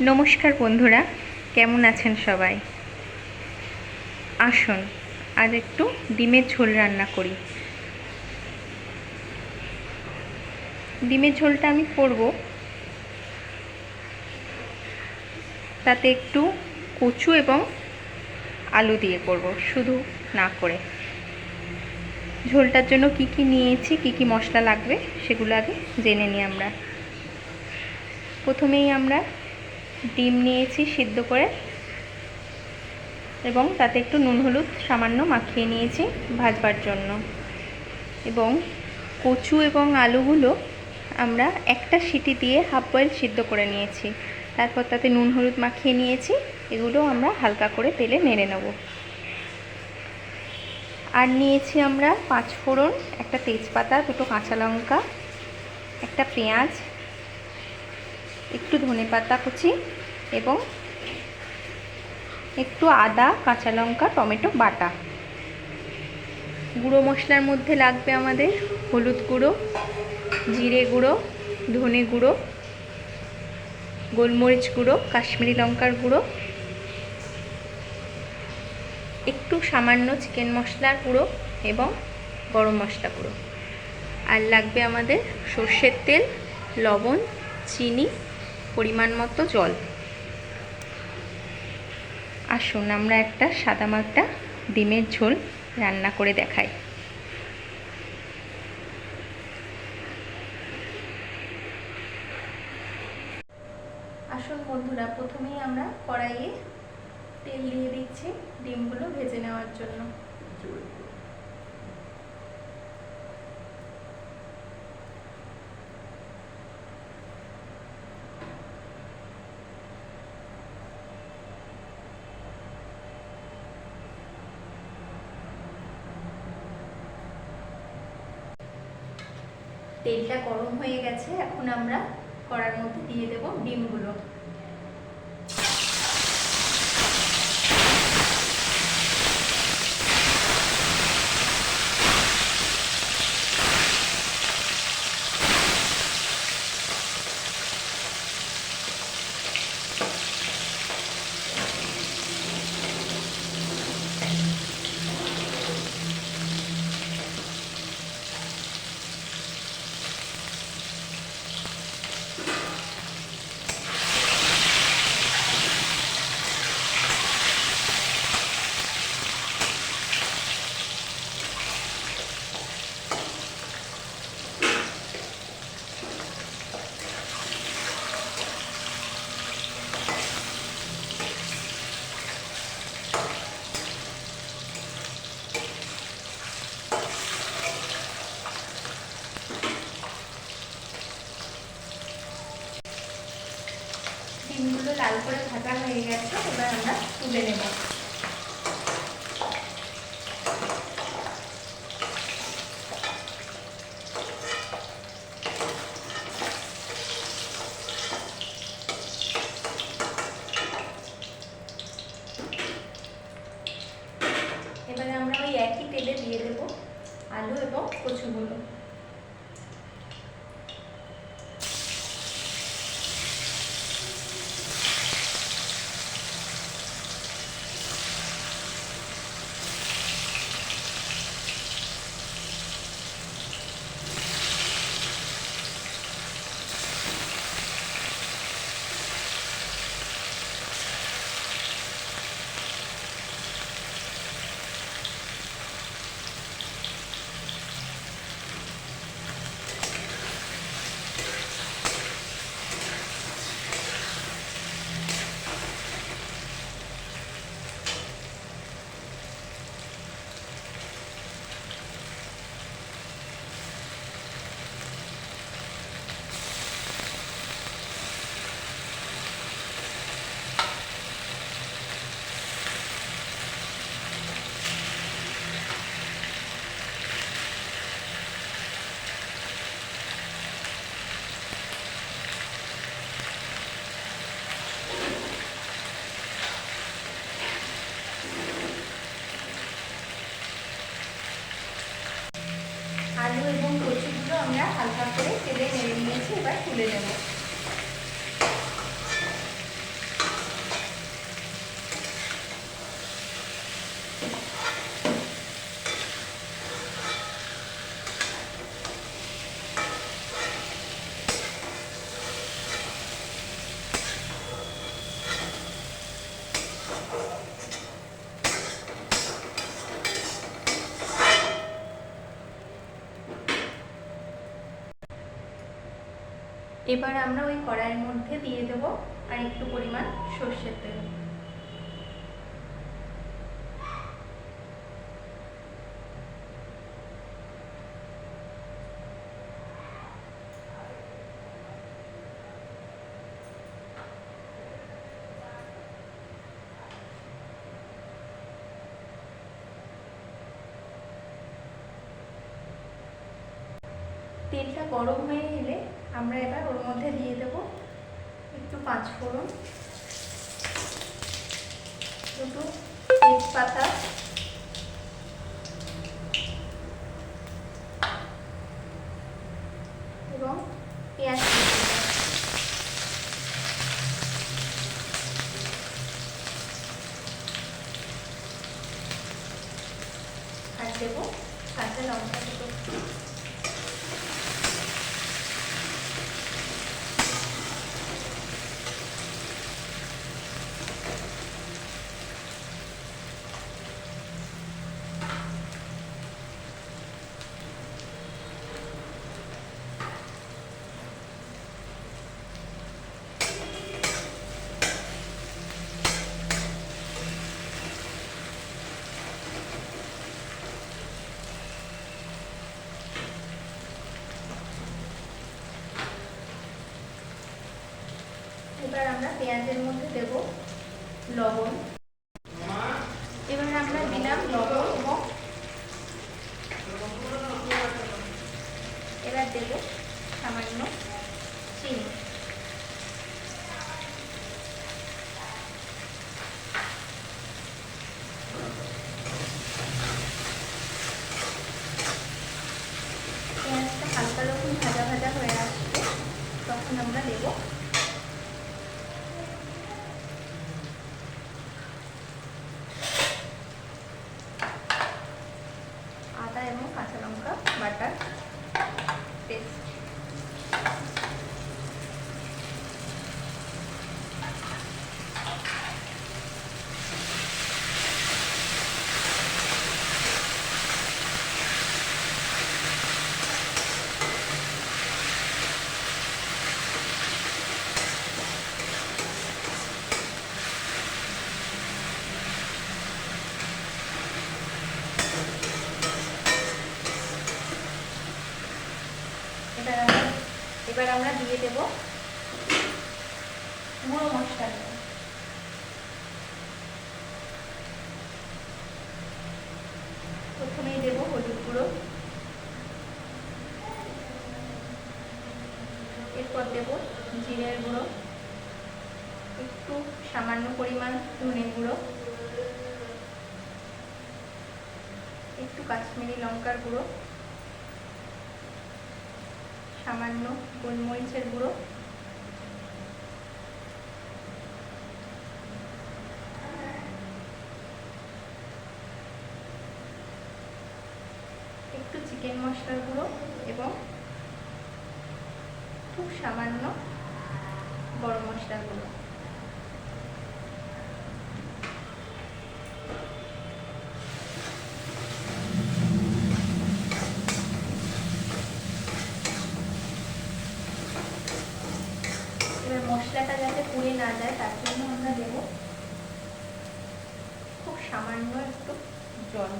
নমস্কার বন্ধুরা, কেমন আছেন সবাই? আসুন, আজ একটু ডিমের ঝোল রান্না করি। ডিমের ঝোলটা আমি করব। তাতে একটু কচু এবং আলু দিয়ে করব, শুধু না করে। ঝোলটার জন্য কি কি নিয়েছি, কি কি মশলা লাগবে, সেগুলো আগে জেনে নিই আমরা। প্রথমেই আমরা ডিম নিয়েছি সিদ্ধ করে এবং তাতে একটু নুন, হলুদ সামান্য মাখিয়ে নিয়েছি ভাজবার জন্য। এবং কচু এবং আলুগুলো আমরা একটা সিটি দিয়ে হাফ বয়েল সিদ্ধ করে নিয়েছি। তারপর তাতে নুন, হলুদ মাখিয়ে নিয়েছি, এগুলো আমরা হালকা করে তেলে নেড়ে নেব। আর নিয়েছি আমরা পাঁচ ফোড়ন একটা তেজপাতা, দুটো কাঁচা লঙ্কা, একটা পেঁয়াজ একটু ধনে পাতা কুচি এবং একটু আদা, কাঁচা লঙ্কা, টমেটো, বাটা। গুঁড়ো মশলার মধ্যে লাগবে আমাদের হলুদ গুঁড়ো, জিরে গুঁড়ো, ধনে গুঁড়ো, গোলমরিচ গুঁড়ো, কাশ্মীরি লঙ্কার গুঁড়ো, একটু সামান্য চিকেন মশলার গুঁড়ো এবং গরম মশলা গুঁড়ো। আর লাগবে আমাদের সর্ষের তেল, লবণ, চিনি পরিমাণ মতো জল। আসুন আমরা একটা সাদা মাটা ডিমের ঝোল রান্না করে দেখাই। আসুন বন্ধুরা, প্রথমেই আমরা কড়াইয়ে তেল দিয়ে দিচ্ছি ডিমগুলো ভেজে নেওয়ার জন্য। তেলটা গরম হয়ে গেছে এখন আমরা কড়ার মধ্যে দিয়ে দেব ডিমগুলো লাল করে ভাজা হয়ে গেছে এবার আমরা তুলে নেব এবারে আমরা ওই একই তেলে দিয়ে দেব আলু এবং কচুগুলো আলু এবং কচুগুলো আমরা হালকা করে তেলে নেড়ে নিয়েছি এবার তুলে নেব। এবার আমরা ওই কড়াইয়ের মধ্যে দিয়ে দেব আর একটু পরিমাণ সর্ষের তেল। তেলটা গরম হয়ে এলে আমরা এবার ওর মধ্যে দিয়ে দেব একটু পাঁচ ফোড়ন দুটো তেজপাতা এবং পেঁয়াজ কুচি। আর দেবো কাঁচা লঙ্কা দুটো এবার আমরা পেঁয়াজের মধ্যে দেব লবণ এবার আমরা দিলাম লবণ এবং এবার দেব সামান্য চিনি পেঁয়াজটা হালকা রকম ভাজা ভাজা হয়ে আসবে তখন আমরা দেবো আদা এবং কাঁচা লঙ্কা বাটার পেস্ট এবার আমরা এবার আমরা দিয়ে দেব গুঁড়ো মশলা দেব প্রথমেই দেব হলুদ গুঁড়ো। এরপর দেব জিরের গুঁড়ো। একটু সামান্য পরিমাণ ধনে গুঁড়ো। একটু কাশ্মীরি লঙ্কার গুঁড়ো। সামান্য গোলমরিচের গুঁড়ো। একটু চিকেন মশলার গুঁড়ো এবং খুব সামান্য গরম মশলার গুঁড়ো এবার মশলাটা যাতে পুড়ে না যায় তার জন্য আমরা দেব খুব সামান্য একটু জল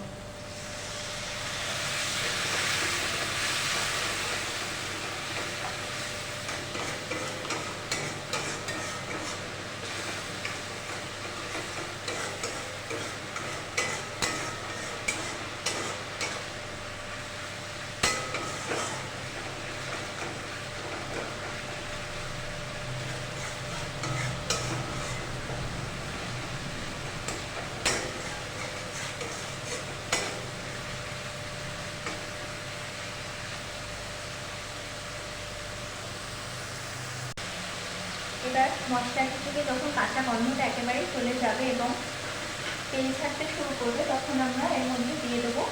এবার মশলাটি থেকে যখন কাঁচা গন্ধটা একেবারে চলে যাবে এবং তেল ছাড়তে শুরু করবে, তখন আমরা এর মধ্যে দিয়ে দেবো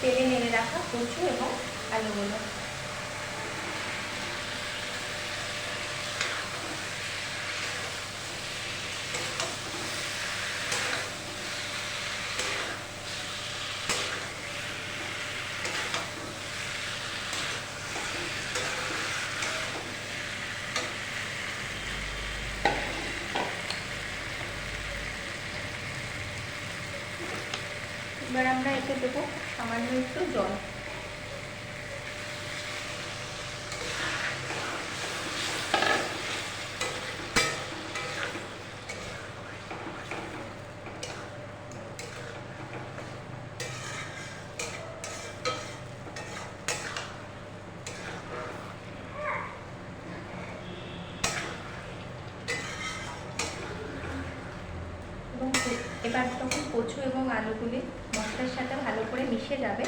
তেলে নেড়ে রাখা কচু এবং আলুগুলো এবার আমরা এতে দেবো সামান্য একটু জল। এবার তখন কচু এবং আলুগুলি মশলার সাথে ভালো করে মিশে যাবে।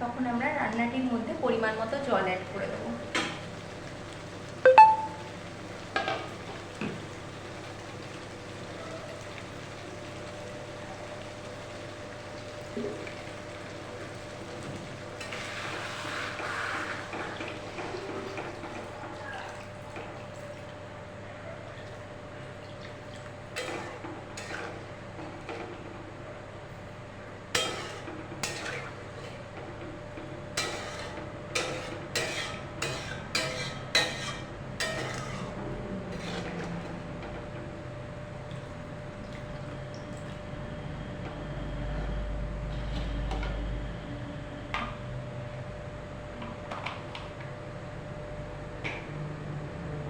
তখন আমরা রান্নাটির মধ্যে পরিমাণ মতো জল অ্যাড করে দেবো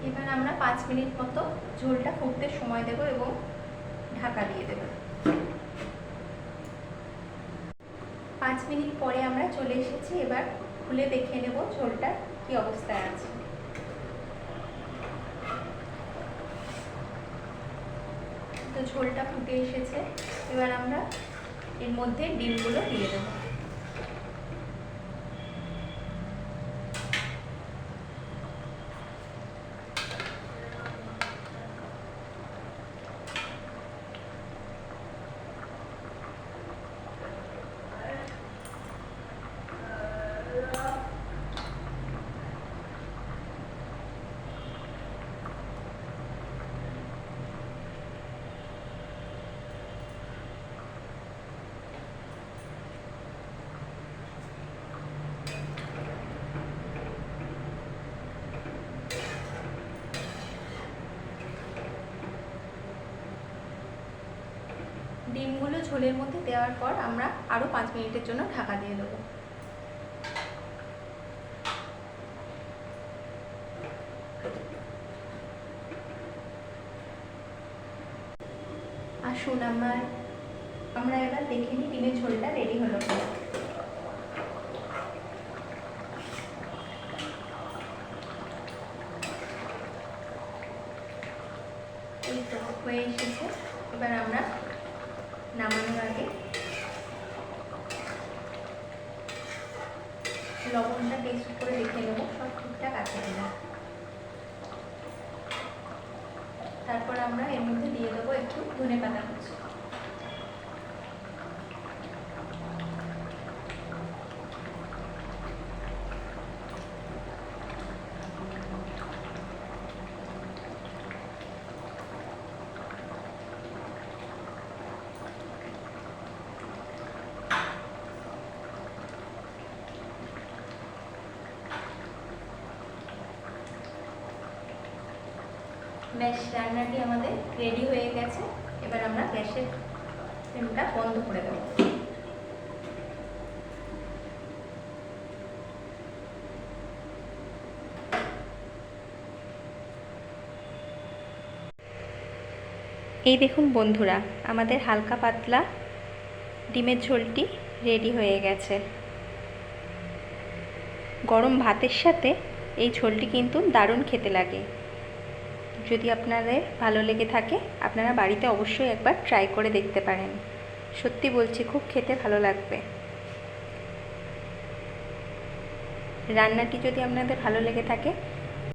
এবার আমরা পাঁচ মিনিট মতো ঝোলটা ফুটতে সময় দেবো এবং ঢাকা দিয়ে দেবো। পাঁচ মিনিট পরে আমরা চলে এসেছি, এবার খুলে দেখে নেব ঝোলটা কি অবস্থায় আছে। তো ঝোলটা ফুটে এসেছে, এবার আমরা এর মধ্যে ডিমগুলো দিয়ে দেবো। ডিমগুলো ঝোলের মধ্যে দেওয়ার পর আমরা আরও পাঁচ মিনিটের জন্য ঢাকা দিয়ে দেবো আসুন আমার, আমরা এবার দেখে নিই ডিমের ঝোলটা রেডি হলো। এই তো, হয়ে এসেছে এবার আমরা নামানোর আগে লবণটা টেস্ট করে দেখে নেব, সব ঠিকঠাক আছে কিনা। তারপর আমরা এর মধ্যে দিয়ে দেবো একটু ধনে পাতা কুচি। ব্যাস, রান্নাটি আমাদের রেডি হয়ে গেছে। এবার আমরা গ্যাসের ফ্লেমটা বন্ধ করে দেবো। এই দেখুন বন্ধুরা, আমাদের হালকা পাতলা ডিমের ঝোলটি রেডি হয়ে গেছে। গরম ভাতের সাথে এই ঝোলটি কিন্তু দারুণ খেতে লাগে। যদি আপনাদের ভালো লেগে থাকে, আপনারা বাড়িতে অবশ্যই একবার ট্রাই করে দেখতে পারেন। সত্যি বলছি, খুব খেতে ভালো লাগবে। রান্নাটি যদি আপনাদের ভালো লেগে থাকে